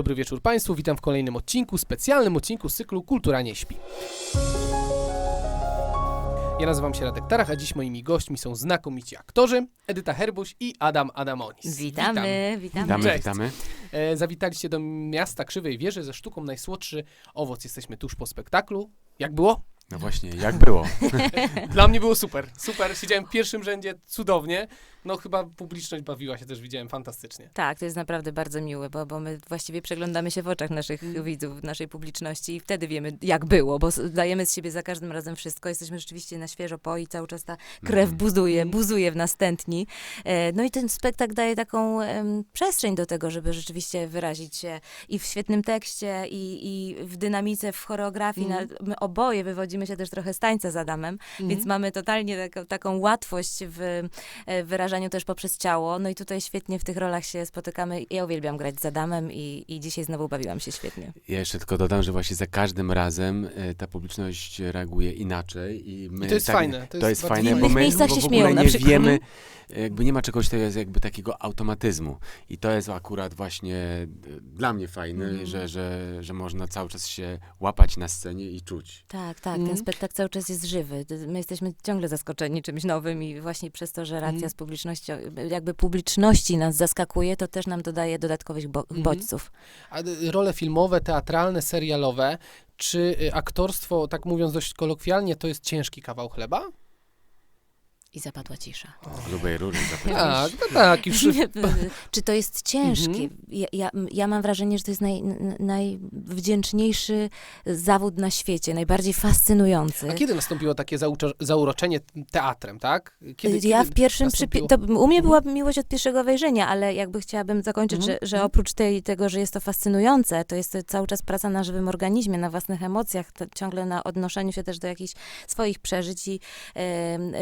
Dobry wieczór Państwu, witam w kolejnym odcinku, specjalnym odcinku z cyklu Kultura nie śpi. Ja nazywam się Radek Tarach, a dziś moimi gośćmi są znakomici aktorzy Edyta Herbuś i Adam Adamonis. Witamy, witamy. Witamy, Cześć. witamy. E, zawitaliście do miasta Krzywej Wieży ze sztuką Najsłodszy Owoc. Jesteśmy tuż po spektaklu. Jak było? No właśnie, jak było? Dla mnie było super. Super, siedziałem w pierwszym rzędzie, cudownie. No chyba publiczność bawiła się też, widziałem fantastycznie. Tak, to jest naprawdę bardzo miłe, bo, bo my właściwie przeglądamy się w oczach naszych Mm. widzów, naszej publiczności i wtedy wiemy, jak było, bo dajemy z siebie za każdym razem wszystko. Jesteśmy rzeczywiście na świeżo po i cały czas ta krew Mhm. buzuje, Mhm. buzuje w nas tętni. E, No i ten spektakl daje taką przestrzeń do tego, żeby rzeczywiście wyrazić się i w świetnym tekście, i, i w dynamice, w choreografii. Mhm. Na, my oboje wywodzimy się też trochę z tańca z Adamem, więc Mhm. mamy totalnie taką, taką łatwość w e, wyrażaniu też poprzez ciało. No i tutaj świetnie w tych rolach się spotykamy. Ja uwielbiam grać z Adamem i, i dzisiaj znowu bawiłam się świetnie. Ja jeszcze tylko dodam, że właśnie za każdym razem e, ta publiczność reaguje inaczej i my I to jest tak, fajne. To jest, bardzo fajne, W bo my miejscach bo się w ogóle nie wiemy, jakby nie ma czegoś to jest jakby takiego automatyzmu. I to jest akurat właśnie e, dla mnie fajne, Mhm. że, że, że można cały czas się łapać na scenie i czuć. Tak, tak, Mhm. Ten spektakl cały czas jest żywy. My jesteśmy ciągle zaskoczeni czymś nowym i właśnie przez to, że racja Mhm. z publicznością, jakby publiczności nas zaskakuje, to też nam dodaje dodatkowych bo- Mhm. bodźców. A y, role filmowe, teatralne, serialowe, czy y, aktorstwo, tak mówiąc dość kolokwialnie, to jest ciężki kawał chleba? I zapadła cisza. Grubej zapytać. Tak, no tak, już Czy to jest ciężkie? Mhm. Ja, ja, ja mam wrażenie, że to jest naj, najwdzięczniejszy zawód na świecie, najbardziej fascynujący. A kiedy nastąpiło takie zauczo- zauroczenie teatrem, tak? Kiedy, ja kiedy w pierwszym nastąpiło? przypi- u mnie była miłość od pierwszego wejrzenia, ale jakby chciałabym zakończyć, Mhm, że, że mhm. oprócz tej, tego, że jest to fascynujące, to jest to cały czas praca na żywym organizmie, na własnych emocjach, to ciągle na odnoszeniu się też do jakichś swoich przeżyć i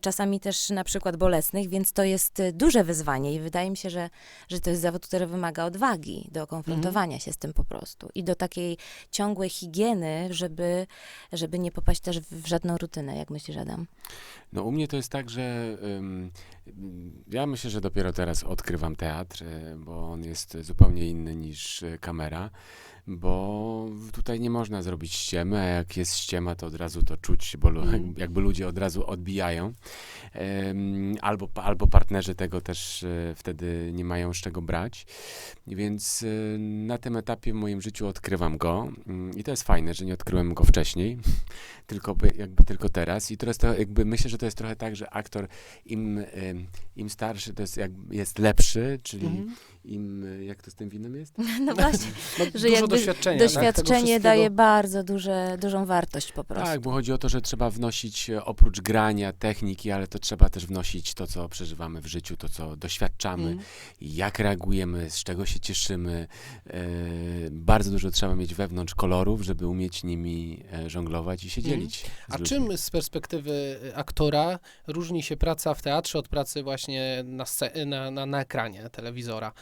czasami też na przykład bolesnych, więc to jest e, duże wyzwanie i wydaje mi się, że, że to jest zawód, który wymaga odwagi do konfrontowania się z tym po prostu i do takiej ciągłej higieny, żeby, żeby nie popaść też w, żadną rutynę, jak myślisz, Adam? No u mnie to jest tak, że ym, ja myślę, że dopiero teraz odkrywam teatr, y, bo on jest zupełnie inny niż y, kamera, bo tutaj nie można zrobić ściemy, a jak jest ściema, to od razu to czuć, bo Mhm. jakby ludzie od razu odbijają. Ym, albo, albo partnerzy tego też y, wtedy nie mają z czego brać. Więc y, na tym etapie w moim życiu odkrywam go Ym, i to jest fajne, że nie odkryłem go wcześniej, tylko by- jakby tylko teraz. I teraz to jakby myślę, że to jest trochę tak, że aktor im, im starszy to jest, jak, jest lepszy, czyli Mhm. Im, jak to z tym winem jest? No właśnie. No, że dużo doświadczenia. tak? Doświadczenie wszystkiego. daje bardzo duże, dużą wartość po prostu. Tak, bo chodzi o to, że trzeba wnosić e, oprócz grania, techniki, ale to trzeba też wnosić to, co przeżywamy w życiu, to, co doświadczamy, Mhm. jak reagujemy, z czego się cieszymy. E, bardzo dużo trzeba mieć wewnątrz kolorów, żeby umieć nimi e, żonglować i się Mhm. dzielić. z A ludźmi. czym z perspektywy y, aktora różni się praca w teatrze od pracy właśnie na, na, na, na ekranie telewizora?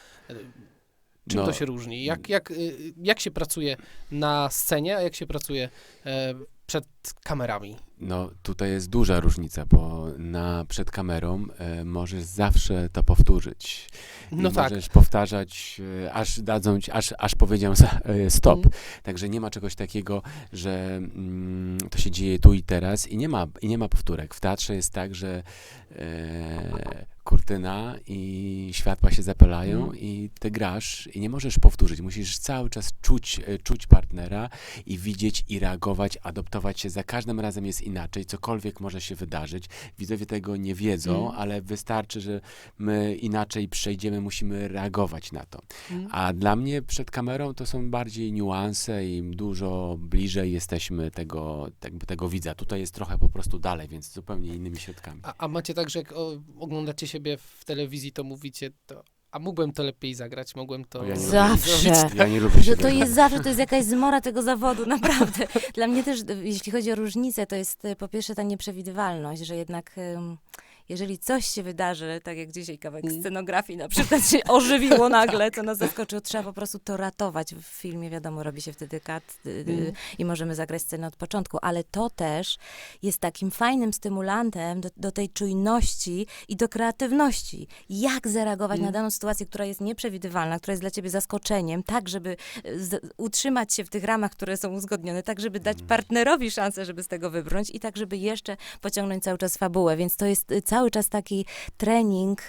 Czym No, to się różni? Jak, jak, y, jak się pracuje na scenie, a jak się pracuje e, przed kamerami? No, tutaj jest duża różnica, bo na, przed kamerą e, możesz zawsze to powtórzyć. No I tak. możesz powtarzać, e, aż dadzą ci, aż, aż powiedział za- e, stop. Mhm. Także nie ma czegoś takiego, że mm, to się dzieje tu i teraz i nie ma, i nie ma powtórek. W teatrze jest tak, że e, kurtyna i światła się zapalają Mhm. i ty grasz i nie możesz powtórzyć. Musisz cały czas czuć, czuć partnera i widzieć i reagować, adoptować się. Za każdym razem jest inaczej, cokolwiek może się wydarzyć. Widzowie tego nie wiedzą, Mhm. ale wystarczy, że my inaczej przejdziemy, musimy reagować na to. Mhm. A dla mnie przed kamerą to są bardziej niuanse i dużo bliżej jesteśmy tego, jakby tego widza. Tutaj jest trochę po prostu dalej, więc zupełnie innymi środkami. A, a macie tak, że jak o, oglądacie siebie w telewizji, to mówicie, to, a mógłbym to lepiej zagrać, mogłem to... Ja nie Zawsze. zrobić. Ja nie lubię się to tego- jest zawsze, to jest jakaś zmora tego zawodu, naprawdę. Dla mnie też, jeśli chodzi o różnicę, to jest e, po pierwsze ta nieprzewidywalność, że jednak jeżeli coś się wydarzy, tak jak dzisiaj kawałek Mm. scenografii na przykład się ożywiło nagle, co nas zaskoczyło, trzeba po prostu to ratować. W filmie wiadomo, robi się wtedy kat y, y, Mm. i możemy zagrać scenę od początku, ale to też jest takim fajnym stymulantem do, do tej czujności i do kreatywności. Jak zareagować Mm. na daną sytuację, która jest nieprzewidywalna, która jest dla ciebie zaskoczeniem, tak, żeby y, z, utrzymać się w tych ramach, które są uzgodnione, tak, żeby dać partnerowi szansę, żeby z tego wybrnąć i tak, żeby jeszcze pociągnąć cały czas fabułę. Więc to jest cały czas taki trening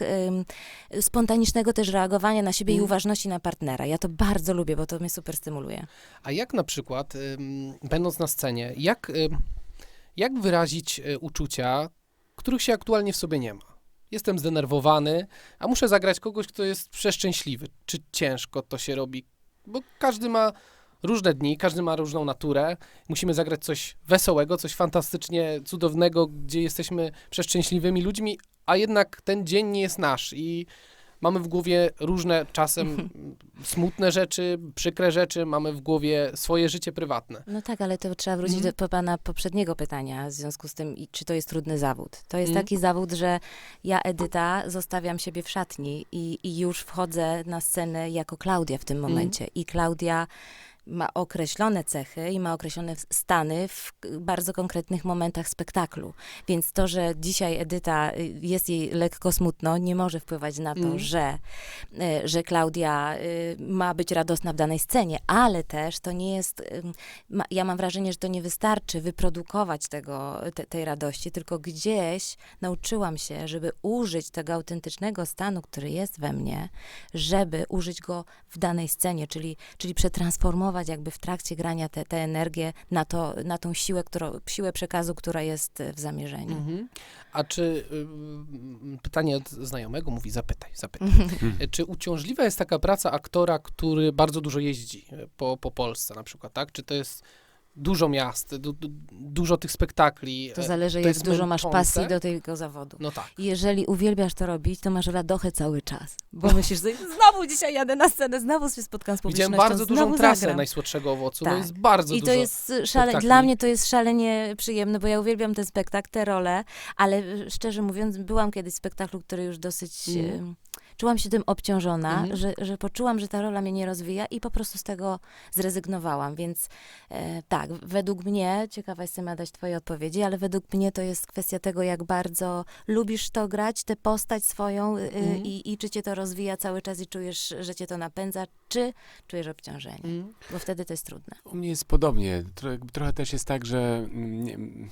spontanicznego też reagowania na siebie i Mm. uważności na partnera. Ja to bardzo lubię, bo to mnie super stymuluje. A jak na przykład, będąc na scenie, jak, jak wyrazić y, uczucia, których się aktualnie w sobie nie ma? Jestem zdenerwowany, a muszę zagrać kogoś, kto jest przeszczęśliwy. Czy ciężko to się robi? Bo każdy ma różne dni, każdy ma różną naturę. Musimy zagrać coś wesołego, coś fantastycznie cudownego, gdzie jesteśmy przeszczęśliwymi ludźmi, a jednak ten dzień nie jest nasz i mamy w głowie różne, czasem smutne rzeczy, przykre rzeczy, mamy w głowie swoje życie prywatne. No tak, ale to trzeba wrócić Mhm. do pana poprzedniego pytania w związku z tym, czy to jest trudny zawód. To jest Mhm. taki zawód, że ja, Edyta, zostawiam siebie w szatni i, i już wchodzę na scenę jako Klaudia w tym Mhm. momencie. I Klaudia ma określone cechy i ma określone stany w bardzo konkretnych momentach spektaklu. Więc to, że dzisiaj Edyta y, jest jej lekko smutno, nie może wpływać na to, Mhm. że, y, że Klaudia y, ma być radosna w danej scenie, ale też to nie jest ja mam wrażenie, że to nie wystarczy wyprodukować tego, te, tej radości, tylko gdzieś nauczyłam się, żeby użyć tego autentycznego stanu, który jest we mnie, żeby użyć go w danej scenie, czyli, czyli przetransformować jakby w trakcie grania tę te, te energię na, to, na tą siłę, którą, siłę przekazu, która jest y, w zamierzeniu. Mhm. A czy ym, pytanie od znajomego mówi, zapytaj, zapytaj. E, Czy uciążliwa jest taka praca aktora, który bardzo dużo jeździ e, po, po Polsce na przykład, tak? Czy to jest dużo miast, du, du, dużo tych spektakli? To e, zależy, to jak jest dużo masz pasji do tego zawodu. No tak. Jeżeli uwielbiasz to robić, to masz radochę cały czas. Bo myślisz sobie, znowu dzisiaj jadę na scenę, znowu się spotkam z Widziałem publicznością, bardzo dużą znowu trasę zagram. Najsłodszego Owocu. No Tak. jest bardzo I dużo. to jest szale, dla mnie to jest szalenie przyjemne, bo ja uwielbiam ten spektakl, te role, ale szczerze mówiąc, byłam kiedyś w spektaklu, który już dosyć... Mhm. Czułam się tym obciążona, Mhm. że, że poczułam, że ta rola mnie nie rozwija i po prostu z tego zrezygnowałam. Więc e, tak, według mnie, ciekawa jestem dać twoje odpowiedzi, ale według mnie to jest kwestia tego, jak bardzo lubisz to grać, tę postać swoją y, y, Mhm. i, i czy cię to rozwija cały czas i czujesz, że cię to napędza, czy czujesz obciążenie, Mm. bo wtedy to jest trudne. U mnie jest podobnie. Trochę, trochę też jest tak, że nie, mm,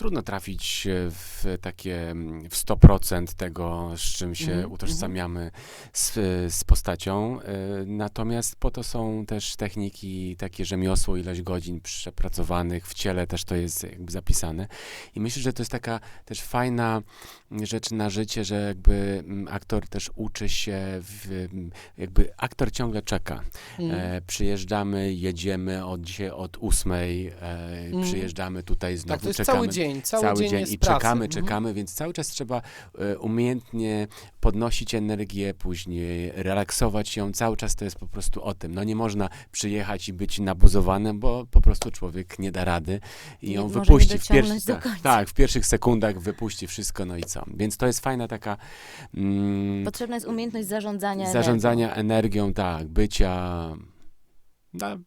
trudno trafić e, w takie mm, w 100% tego, z czym się Mhm, utożsamiamy z, z postacią. E, Natomiast po to są też techniki, takie rzemiosło, ilość godzin przepracowanych w ciele też to jest jakby zapisane. I myślę, że to jest taka też fajna rzecz na życie, że jakby mm, aktor też uczy się, w, jakby aktor ciągle czeka. Mm. E, przyjeżdżamy, jedziemy od dzisiaj od ósmej, e, Mm. przyjeżdżamy tutaj znowu, tak, to jest czekamy cały dzień. Cały, cały dzień, dzień jest i pracy. czekamy, Mhm. czekamy, więc cały czas trzeba e, umiejętnie podnosić energię, później relaksować ją, cały czas to jest po prostu o tym. No nie można przyjechać i być nabuzowanym, bo po prostu człowiek nie da rady i Nie- ją wypuści w pierwszych, tak, tak, w pierwszych sekundach wypuści wszystko, no i co. Więc to jest fajna taka mm, Potrzebna jest umiejętność zarządzania zarządzania energią, tak, bycia na,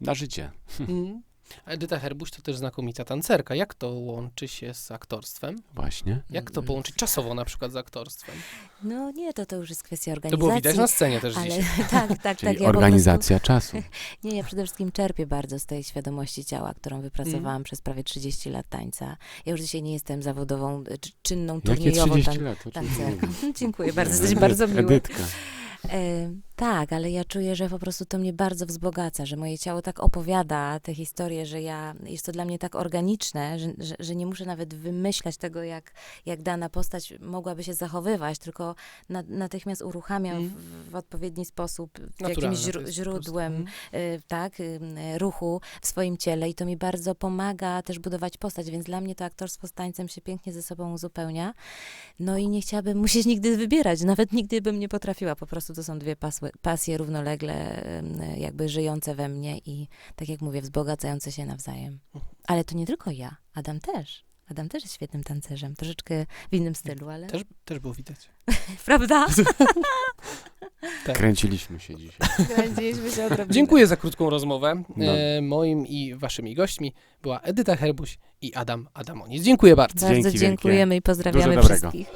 na życie. Mm. Edyta Herbuś to też znakomita tancerka. Jak to łączy się z aktorstwem? Właśnie. Jak to połączyć czasowo na przykład z aktorstwem? No nie, to to już jest kwestia To organizacji. było widać na scenie też ale dzisiaj. tak, tak, Czyli tak. Ja organizacja czasu. prostu, nie, ja przede wszystkim czerpię bardzo z tej świadomości ciała, którą wypracowałam Mm. przez prawie 30 lat tańca. Ja już dzisiaj nie jestem zawodową, czy- czynną, Jakie turniejową 30 tan- lat? Tancerką. Dziękuję bardzo, jesteś bardzo miły. Edytka. Tak, ale ja czuję, że po prostu to mnie bardzo wzbogaca, że moje ciało tak opowiada te historie, że ja, jest to dla mnie tak organiczne, że, że, że nie muszę nawet wymyślać tego, jak, jak dana postać mogłaby się zachowywać, tylko na, natychmiast uruchamiam Mm. w, w odpowiedni sposób, jakimś źródłem Mhm. y, tak, y, ruchu w swoim ciele i to mi bardzo pomaga też budować postać, więc dla mnie to aktorstwo z tańcem się pięknie ze sobą uzupełnia. No i nie chciałabym musieć nigdy wybierać, nawet nigdy bym nie potrafiła, po prostu to są dwie pasły, pasje równolegle jakby żyjące we mnie i tak jak mówię, wzbogacające się nawzajem. Ale to nie tylko ja, Adam też. Adam też jest świetnym tancerzem, troszeczkę w innym stylu, ale... Też, też było widać. Prawda? Tak. Kręciliśmy się dzisiaj. Kręciliśmy się odrobinę. Dziękuję za krótką rozmowę. No. E, moim i waszymi gośćmi była Edyta Herbuś i Adam Adamonis. Dziękuję bardzo. Bardzo Dzięki wielkie. dziękujemy i pozdrawiamy wszystkich.